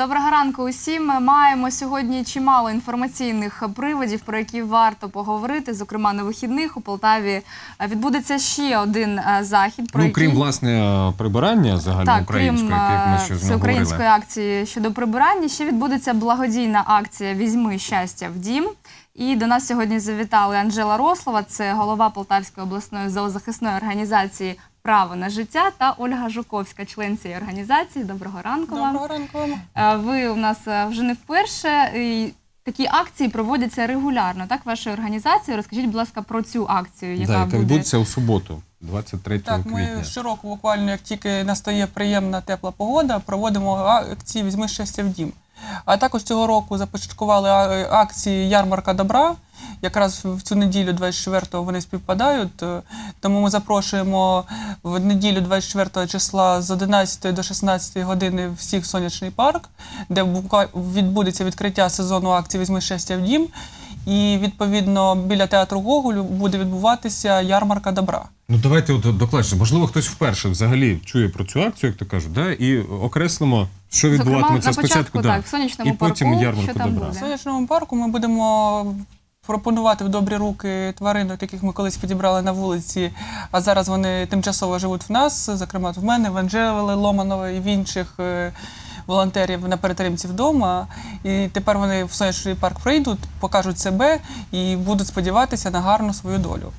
Доброго ранку усім. Ми маємо сьогодні чимало інформаційних приводів, про які варто поговорити. Зокрема, на вихідних у Полтаві відбудеться ще один е, захід. Про Ну, який... крім власне прибирання загальноукраїнської, як ми е, всеукраїнської акції щодо прибирання, ще відбудеться благодійна акція Візьми щастя в дім. І до нас сьогодні завітали Анжела Рослова, це голова Полтавської обласної зоозахисної організації Право на життя та Ольга Жуковська, член цієї організації. Доброго ранку вам. Доброго ранку. Е, Ви у нас е, вже не вперше. І такі акції проводяться регулярно. Так, вашою організацією. Розкажіть, будь ласка, про цю акцію, яка Да, яка буде відбудеться у суботу, 23 Так, ми щороку, буквально як тільки настає приємна тепла погода, проводимо акції Візьми щастя в дім. А також цього року започаткували акції Ярмарка добра. Якраз в цю неділю, 24-го, вони співпадають. е, Тому ми запрошуємо в неділю 24 числа з 11 до 16 години всіх сонячний парк, де відбудеться відкриття сезону акції Візьми щастя в дім. І відповідно біля театру Гоголю буде відбуватися ярмарка добра. Ну давайте от докладніше. Можливо, хтось вперше взагалі чує про цю акцію, як то кажуть, да? і окреслимо, що відбуватиметься спочатку. початку, да. так, в сонячному і потім парку, ярмарку що там добра. В сонячному парку ми будемо пропонувати в добрі руки тваринок, яких ми колись підібрали на вулиці, а зараз вони тимчасово живуть в нас, зокрема в мене, в Анжели Ломанової і в інших е, волонтерів на перетримці вдома. І тепер вони в сонячний парк прийдуть, покажуть себе і будуть сподіватися на гарну свою долю.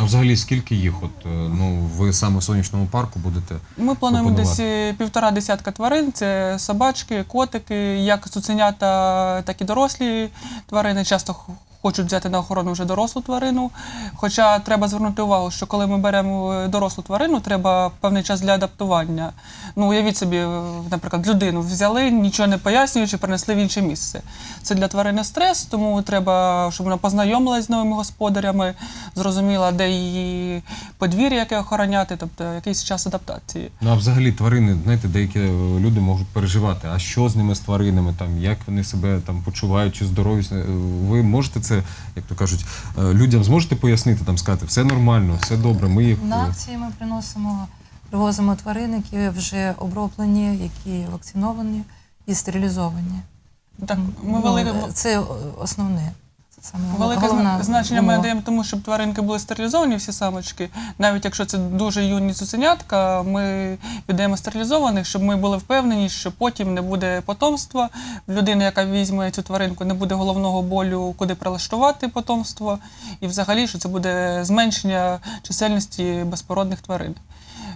А взагалі, скільки їх? От, е, ну, ви саме в сонячному парку будете. Ми плануємо десь е, півтора десятка тварин. Це собачки, котики, як цуценята, так і дорослі тварини. Часто хочуть взяти на охорону вже дорослу тварину. Хоча треба звернути увагу, що коли ми беремо е, дорослу тварину, треба певний час для адаптування. Ну, уявіть собі, е, наприклад, людину взяли, нічого не пояснюючи, принесли в інше місце. Це для тварини стрес, тому треба, щоб вона познайомилась з новими господарями, зрозуміла, де її подвір'я, яке охороняти, тобто якийсь час адаптації. Ну а взагалі тварини, знаєте, деякі е, люди можуть переживати, а що з ними з тваринами, там, як вони себе там почувають, чи здорові. Ви можете це, як то кажуть, е, людям зможете пояснити, там сказати, все нормально, все добре, ми їх. На е, акції ми приносимо, привозимо тварин, які вже оброблені, які вакциновані і стерилізовані. Так, ми вели... Це основне. Саме велике головна зна- значення ми вимога. надаємо тому, щоб тваринки були стерилізовані, всі самочки. Навіть якщо це дуже юні цуценятка, ми віддаємо стерилізованих, щоб ми були впевнені, що потім не буде потомства. В людини, яка візьме цю тваринку, не буде головного болю, куди прилаштувати потомство, і взагалі, що це буде зменшення чисельності безпородних тварин.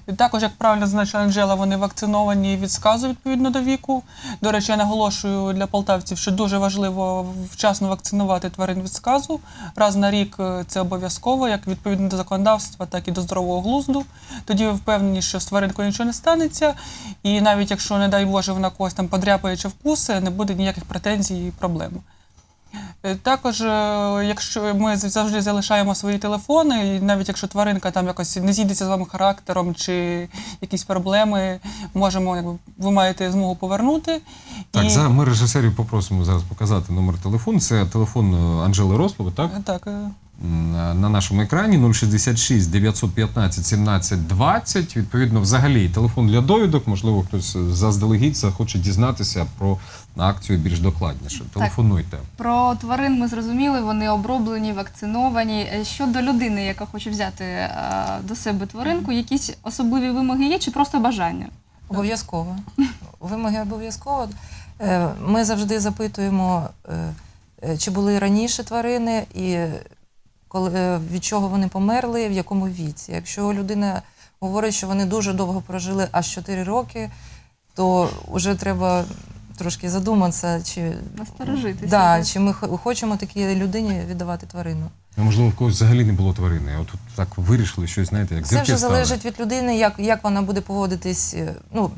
І також, як правильно зазначила Анжела, вони вакциновані від сказу відповідно до віку. До речі, я наголошую для полтавців, що дуже важливо вчасно вакцинувати тварин від сказу. Раз на рік е, це обов'язково, як відповідно до законодавства, так і до здорового глузду. Тоді ви впевнені, що з тваринкою нічого не станеться. І навіть якщо, не дай Боже, вона когось там подряпає чи вкусе, не буде ніяких претензій і проблем. Е, Також, е, якщо ми завжди залишаємо свої телефони, і навіть якщо тваринка там якось не зійдеться з вами характером чи якісь проблеми, можемо, якби ви маєте змогу повернути. Так, І- за ми режисерів попросимо зараз показати номер телефону. Це телефон е, Анжели Рослови, так? Так, на нашому екрані 066 915 17 20. Відповідно, взагалі телефон для довідок. Можливо, хтось заздалегідь захоче дізнатися про акцію більш докладніше. Телефонуйте. Про тварин ми зрозуміли, вони оброблені, вакциновані. Е, Щодо людини, яка хоче взяти е, до себе тваринку, якісь особливі вимоги є чи просто бажання? Обов'язково. Вимоги обов'язково. Е, Ми завжди запитуємо, чи були раніше тварини і коли, е, від чого вони померли, в якому віці. Якщо людина говорить, що вони дуже довго прожили аж 4 роки, то вже треба трошки задуматися, чи, Насторожитися. да, чи ми хочемо такій людині віддавати тварину. А можливо, в когось взагалі не було тварини. От тут так вирішили щось, знаєте, як Це вже стали. залежить від людини, як, як вона буде поводитись е, ну,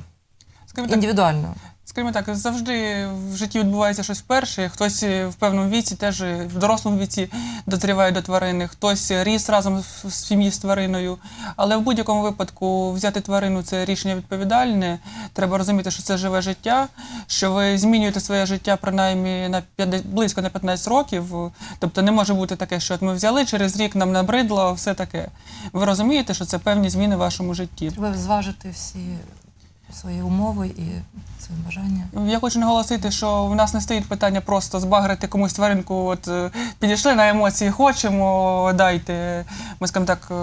скажімо так, індивідуально. Скажімо так, завжди в житті відбувається щось вперше. Хтось е, в певному віці, теж е, в дорослому віці дозріває до тварини, хтось ріс разом в сім'ї з твариною. Але в будь-якому випадку взяти тварину це рішення відповідальне. Треба розуміти, що це живе життя, що ви змінюєте своє життя принаймні на 50, близько на 15 років. Тобто не може бути таке, що от ми взяли через рік, нам набридло, все таке. Ви розумієте, що це певні зміни в вашому житті. Треба зважити всі, свої умови і свої бажання. Я хочу наголосити, що в нас не стоїть питання просто збагрити комусь тваринку. От е, підійшли на емоції, хочемо, дайте. Ми скажімо так, е,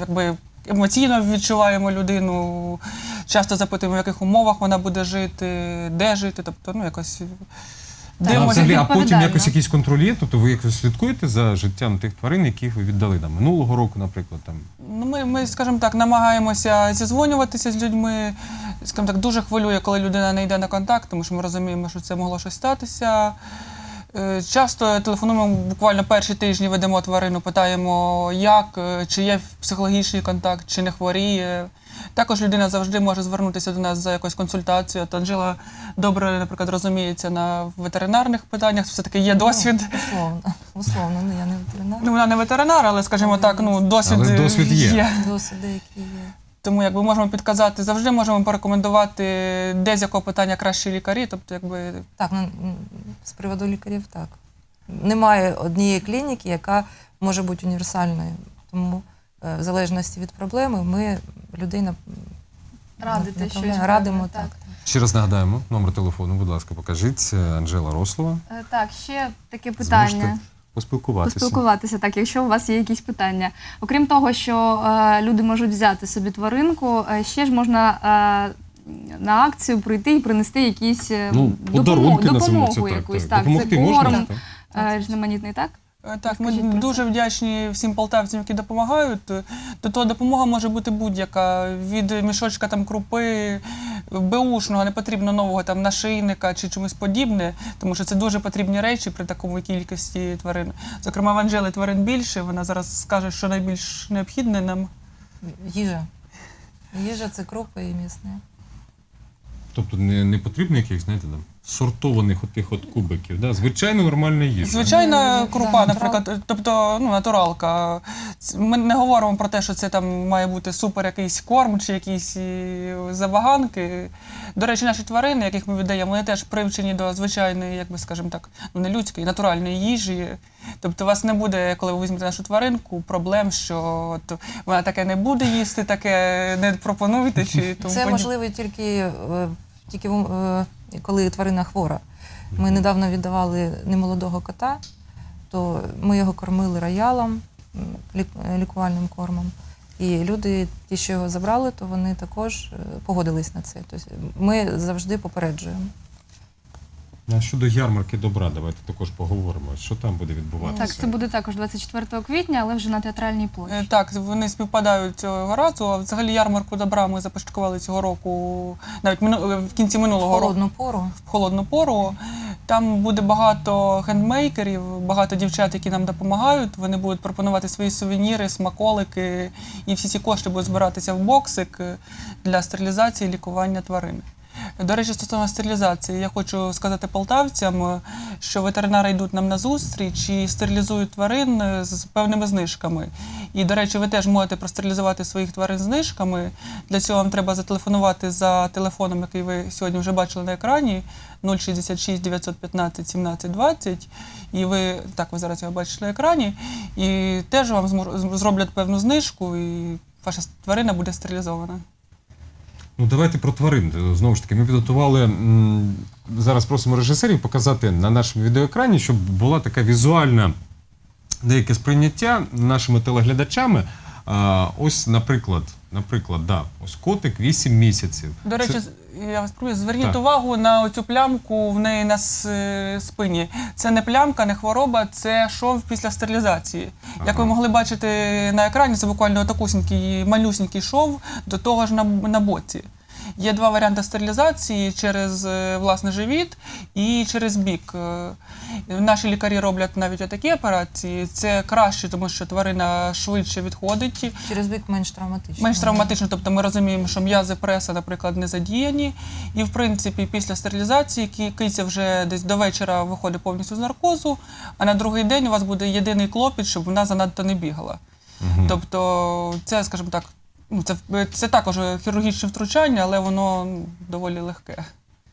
якби. Емоційно відчуваємо людину, часто запитуємо, в яких умовах вона буде жити, де жити, тобто, ну якось А, Дивимося взагалі, а потім відповідально. якось якийсь контроль є? Тобто ви якось слідкуєте за життям тих тварин, яких ви віддали там минулого року, наприклад, там Ну, ми, ми, скажімо так, намагаємося зізвонюватися з людьми. Скажімо так, дуже хвилює, коли людина не йде на контакт, тому що ми розуміємо, що це могло щось статися. Е, Часто телефонуємо буквально перші тижні, ведемо тварину, питаємо, як, е, чи є психологічний контакт, чи не хворіє. Також людина завжди може звернутися до нас за якоюсь консультацією. От Анжела добре, наприклад, розуміється на ветеринарних питаннях, все-таки є досвід. Условно, условно, ну я не ветеринар. Ну, вона не ветеринар, але, скажімо так, ну, досвід, Але досвід є. Досвіди, які є. Тому якби можемо підказати, завжди можемо порекомендувати, де з якого питання кращі лікарі. Тобто, якби Так, ну, з приводу лікарів так. Немає однієї клініки, яка може бути універсальною. Тому в залежності від проблеми ми людина Радити направляє- щось радимо певне, так. так. ще раз нагадаємо номер телефону, будь ласка, покажіть. Це Анжела Рослова. Е, Так, ще таке питання. Зможете поспілкуватися. Поспілкуватися, так, якщо у вас є якісь питання. Окрім того, що е, люди можуть взяти собі тваринку, е, ще ж можна е, на акцію прийти і принести якісь е, Ну, подарунки називаємо допомогу це так. якусь. так. Так, Допомогти це можна? корм так? е, різноманітний, так? Е, так, ми про дуже вдячні всім полтавцям, які допомагають. До того допомога може бути будь-яка від мішочка там крупи, беушного, не потрібно нового там нашийника чи чомусь подібне, тому що це дуже потрібні речі при такому кількості тварин. Зокрема, в Анжели тварин більше. Вона зараз скаже, що найбільш необхідне нам. Їжа. Їжа це крупи і м'ясне. Тобто не, не потрібно якихось, знаєте, там сортованих отих от кубиків. Да? Звичайно, нормальна їжа. Звичайна Ну, крупа, да, наприклад, тобто ну, натуралка. Ми не говоримо про те, що це там має бути супер якийсь корм чи якісь і, забаганки. До речі, наші тварини, яких ми віддаємо, вони теж привчені до звичайної, як би скажемо так, ну не людської, натуральної їжі. Тобто, у вас не буде, коли ви візьмете нашу тваринку, проблем, що от, вона таке не буде їсти, таке не пропонуйте. Чи тому Це можливо тільки, е, тільки в- е, коли тварина хвора. Ми недавно віддавали немолодого кота, то ми його кормили роялом, лікувальним кормом. І люди, ті, що його забрали, то вони також е, погодились на це. Тобто ми завжди попереджуємо. А щодо ярмарки добра, давайте також поговоримо. Що там буде відбуватися? Так, це буде також 24 квітня, але вже на театральній площі. Е, Так, вони співпадають цього разу. А взагалі ярмарку добра ми започаткували цього року, навіть е, в кінці минулого року холодну пору. в холодну пору. Там буде багато хендмейкерів, багато дівчат, які нам допомагають. Вони будуть пропонувати свої сувеніри, смаколики, і всі ці кошти будуть збиратися в боксик для стерилізації і лікування тварин. До речі, стосовно стерилізації, я хочу сказати полтавцям, що ветеринари йдуть нам на зустріч і стерилізують тварин з певними знижками. І, до речі, ви теж можете простерилізувати своїх тварин знижками. Для цього вам треба зателефонувати за телефоном, який ви сьогодні вже бачили на екрані 066 915 17 20. І ви так ви зараз його бачите на екрані. І теж вам зроблять певну знижку, і ваша тварина буде стерилізована. Ну давайте про тварин. Знову ж таки, ми підготували зараз. Просимо режисерів показати на нашому відеоекрані, щоб була така візуальна деяке сприйняття нашими телеглядачами. Ось, наприклад, наприклад, да, ось котик 8 місяців. До речі, Це- я вас прошу, зверніть Так. увагу на цю плямку в неї на е, спині. Це не плямка, не хвороба, це шов після стерилізації. Як ви могли бачити на екрані, це буквально такусінький малюсінький шов до того ж на, на боці. Є два варіанти стерилізації через е, власне живіт і через бік. Е, Наші лікарі роблять навіть такі операції. Це краще, тому що тварина швидше відходить. Через бік менш травматично. Менш травматично, тобто ми розуміємо, що м'язи преса, наприклад, не задіяні. І в принципі, після стерилізації киця вже десь до вечора виходить повністю з наркозу, а на другий день у вас буде єдиний клопіт, щоб вона занадто не бігала. Мгм. Тобто, це, скажімо так, ну це, це також хірургічне втручання, але воно доволі легке.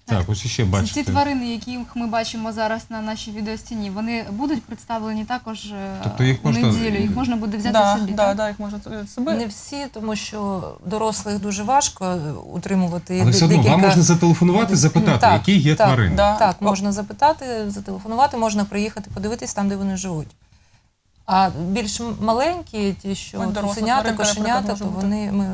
Так, ось Ці, бачите. ці тварини, яких ми бачимо зараз на нашій відеостіні, вони будуть представлені також е, Тобто їх у можна- неділю. Їх можна буде взяти да, собі. да, так? да, їх можна собі. Не всі, тому що дорослих дуже важко е, утримувати. Але все одно декілька- вам можна зателефонувати, запитати, Так, які є так, тварини. Так, О. можна запитати, зателефонувати, можна приїхати подивитись там, де вони живуть. А більш маленькі, ті, що От цуценята, наприклад, кошенята, може то бути. вони ми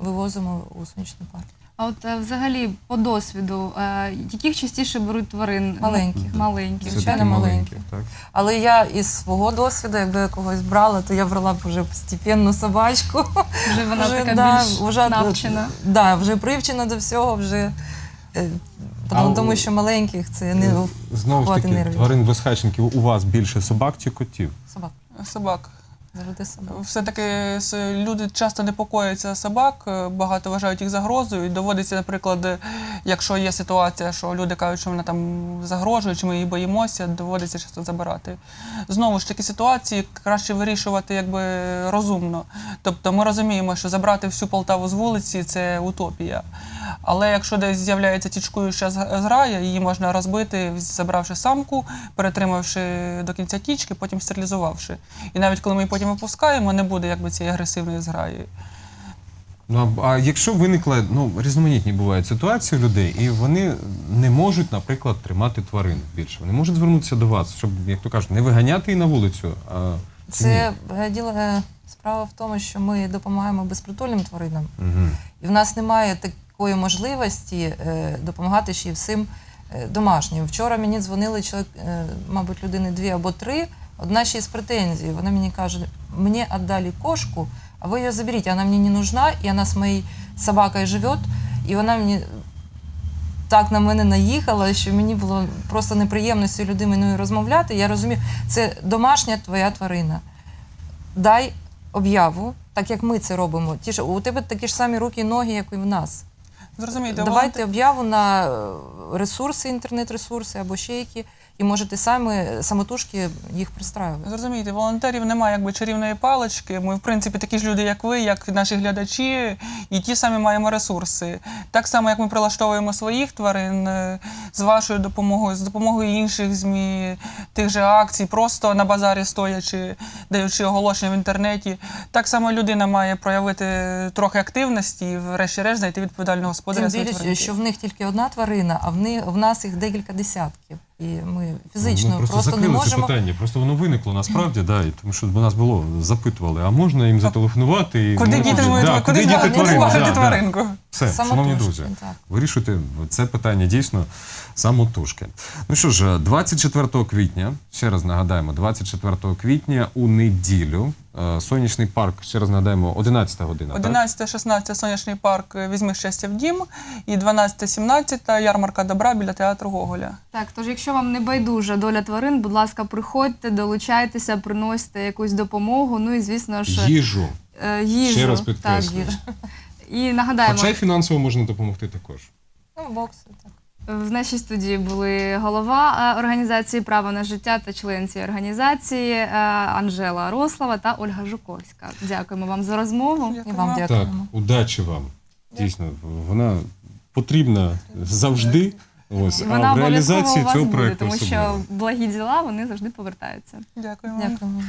вивозимо у сонячний парк. А от е, взагалі по досвіду, е, яких частіше беруть тварин? Маленьких. Маленьких. Це звичайно, маленькі. так. Але я із свого досвіду, якби я когось брала, то я брала б вже постепенну собачку. Вже вона Вже, така да, більш вже, навчена. Да, вже привчена до всього, вже. е, Тому, А тому що маленьких це не Знову ж хватить таки, нервів. тварин безхатченків у вас більше собак чи котів? собак. Собак. Завжди собак. Все-таки люди часто непокояться собак, е, багато вважають їх загрозою. І доводиться, наприклад, е, якщо є ситуація, що люди кажуть, що вона там загрожує, чи ми її боїмося, доводиться часто забирати. Знову ж такі ситуації краще вирішувати якби розумно. Тобто ми розуміємо, що забрати всю Полтаву з вулиці це утопія. Але якщо десь з'являється тічкуюча зг- зграя, її можна розбити, забравши самку, перетримавши до кінця тічки, потім стерилізувавши. І навіть коли ми її потім випускаємо, не буде якби цієї агресивної зграї. Ну, а, а якщо виникла, ну, різноманітні бувають ситуації у людей, і вони не можуть, наприклад, тримати тварин більше. Вони можуть звернутися до вас, щоб, як то кажуть, не виганяти її на вулицю. А, Це діло справа в тому, що ми допомагаємо безпритульним тваринам? Мгм. і в нас немає такої можливості е, допомагати ще й всім е, домашнім. Вчора мені дзвонили чоловік, е, мабуть, людини дві або три. Одна ще із претензій. Вона мені каже: мені віддали кошку, а ви її заберіть, вона мені не нужна, і вона з моєю собакою живе, і вона мені. Так на мене наїхала, що мені було просто неприємно з цією людиною розмовляти. Я розумію, це домашня твоя тварина. Дай об'яву, так як ми це робимо. Ті ж у тебе такі ж самі руки і ноги, як і в нас. Зрозумієте, Давайте об'яву на е, ресурси, інтернет-ресурси або ще які, і можете самі самотужки їх пристраювати. Зрозумієте, волонтерів немає якби чарівної палички. Ми, в принципі, такі ж люди, як ви, як наші глядачі, і ті самі маємо ресурси. Так само, як ми прилаштовуємо своїх тварин е, з вашою допомогою, з допомогою інших ЗМІ, тих же акцій, просто на базарі стоячи, даючи оголошення в інтернеті. Так само людина має проявити трохи активності і, врешті-решт, знайти відповідального господаря. Тим більше, що в них тільки одна тварина, а в, них, в нас їх декілька десятків. І ми фізично Ми просто, просто, не можемо. це питання. Просто воно виникло насправді, да, і тому що до нас було запитували, а можна їм зателефонувати? І Куди ми- діти да, мої куди діти звати? тварин? зважити Да, да. тваринку? Все, шановні друзі, так. вирішуйте це питання дійсно самотужки. Ну що ж, 24 квітня, ще раз нагадаємо, 24 квітня у неділю, сонячний парк, ще раз нагадаємо, 11 година. так? 11-16 сонячний парк е, Візьми щастя в дім і 12-17 ярмарка добра біля театру Гоголя. Так, тож якщо вам не байдужа доля тварин, будь ласка, приходьте, долучайтеся, приносите якусь допомогу. Ну і звісно ж Їжу. е, їжу. Ще раз так, їжу. І нагадаємо, Хоча й фінансово можна допомогти також. Ну, бокси, так. В нашій студії були голова е, організації Право на життя та член цієї організації е, Анжела Рослава та Ольга Жуковська. Дякуємо вам за розмову. І вам Так, удачі вам. Дійсно, вона потрібна завжди. Ось, І а Вона в реалізації обов'язково цього буде, проекту тому що благі діла вони завжди повертаються. Дякую. Дякуємо.